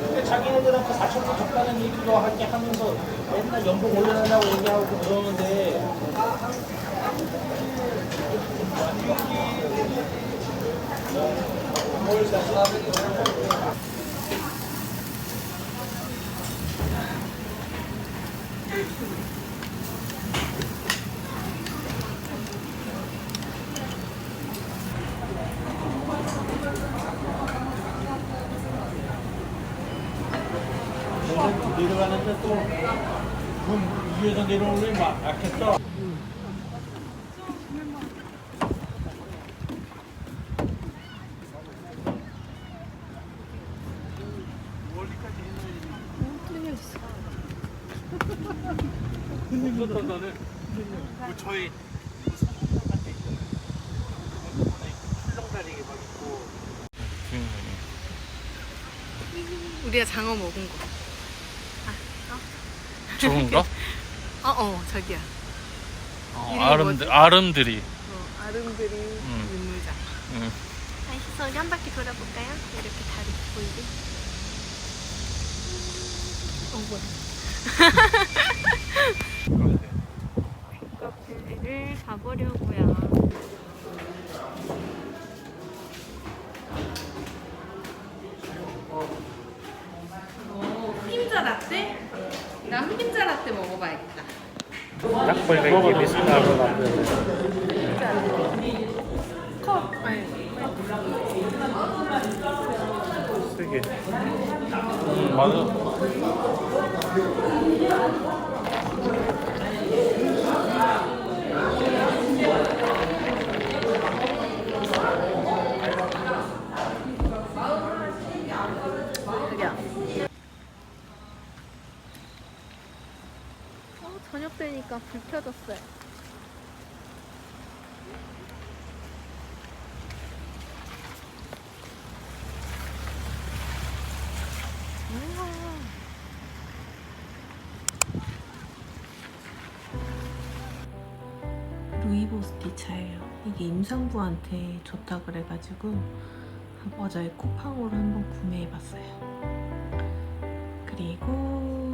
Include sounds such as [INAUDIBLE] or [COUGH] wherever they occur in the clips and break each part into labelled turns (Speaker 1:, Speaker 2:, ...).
Speaker 1: 근데 자기네들한테 4천만 줬다는 얘기도 하게 하면서 맨날 연봉 올려달라고 얘기하고 그러는데 내려가는데 또문 위에서 약했어. 저희 출렁다리 막 있고
Speaker 2: 우리가 장어 먹은 거.
Speaker 3: 좋은 거?
Speaker 2: 어, 어, 저기야.
Speaker 3: 어,
Speaker 2: 이름이 뭐지?
Speaker 3: 아름들이.
Speaker 2: 어, 아름드리 민물장.
Speaker 3: 응.
Speaker 2: 맛있어. 우리 한 바퀴 돌아볼까요? 이렇게 다리 보이게. 어, [LAUGHS] 뭐야. 카페를 가보려고요. 흰자 라떼? 난 흰자 라떼 먹어봐야겠다.
Speaker 3: 닭골뱅이 비슷하고
Speaker 2: 컵 아니
Speaker 3: 세게. 음, 맞아.
Speaker 2: 되니까 불 켜졌어요. 루이보스티 차예요. 이게 임산부한테 좋다 그래가지고 어제 쿠팡으로 한번 구매해봤어요. 그리고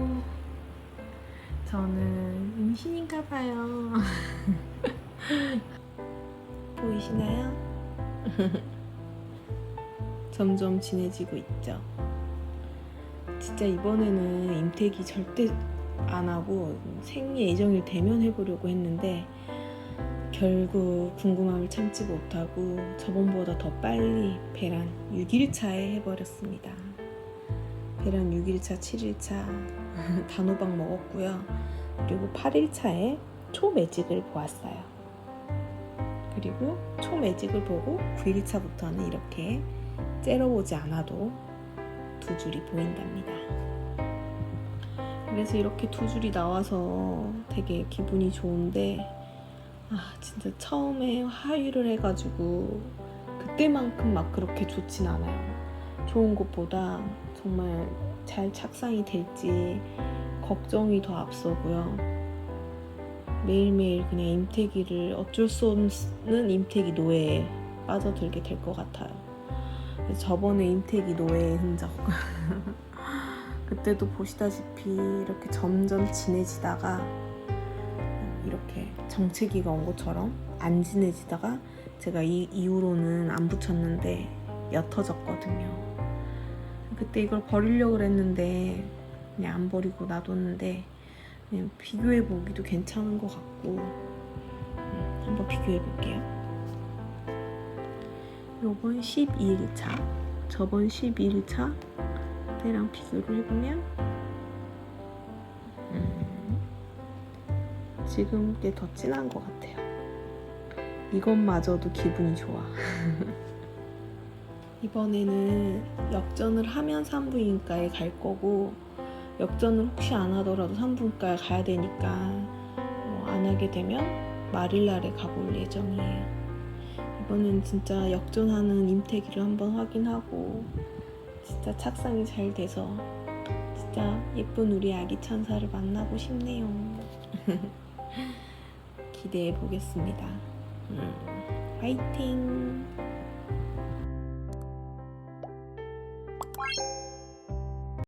Speaker 2: 저는 임신인가 봐요. [LAUGHS] 보이시나요? [LAUGHS] 점점 진해지고 있죠. 진짜 이번에는 임태기 절대 안 하고 생리 예정일 되면 해보려고 했는데 결국 궁금함을 참지 못하고 저번보다 더 빨리 배란 6일 차에 해버렸습니다. 배란 6일차, 7일차 단호박 먹었고요. 그리고 8일차에 초매직을 보았어요. 그리고 초매직을 보고 9일차부터는 이렇게 째려보지 않아도 두 줄이 보인답니다. 그래서 이렇게 두 줄이 나와서 되게 기분이 좋은데 아 진짜 처음에 하위를 해가지고 그때만큼 막 그렇게 좋진 않아요. 좋은 것보다 정말 잘 착상이 될지 걱정이 더 앞서고요. 매일매일 그냥 임태기를 어쩔 수 없는 임태기 노예에 빠져들게 될 것 같아요. 저번에 임태기 노예의 흔적. [LAUGHS] 그때도 보시다시피 이렇게 점점 진해지다가 이렇게 정체기가 온 것처럼 안 진해지다가 제가 이 이후로는 안 붙였는데 옅어졌거든요. 그때 이걸 버리려고 그랬는데 그냥 안 버리고 놔뒀는데 그냥 비교해 보기도 괜찮은 것 같고 음, 한번 비교해 볼게요. 요번 12일차, 저번 12일차 때랑 비교를 해보면 음, 지금 게 더 진한 것 같아요. 이것마저도 기분이 좋아. [LAUGHS] 이번에는 역전을 하면 산부인과에 갈 거고 역전을 혹시 안 하더라도 산부인과에 가야 되니까 뭐안 하게 되면 마릴날에 가볼 예정이에요. 이번엔 진짜 역전하는 임태기를 한번 확인하고 진짜 착상이 잘 돼서 진짜 예쁜 우리 아기 천사를 만나고 싶네요. [LAUGHS] 기대해 보겠습니다. 음, 화이팅!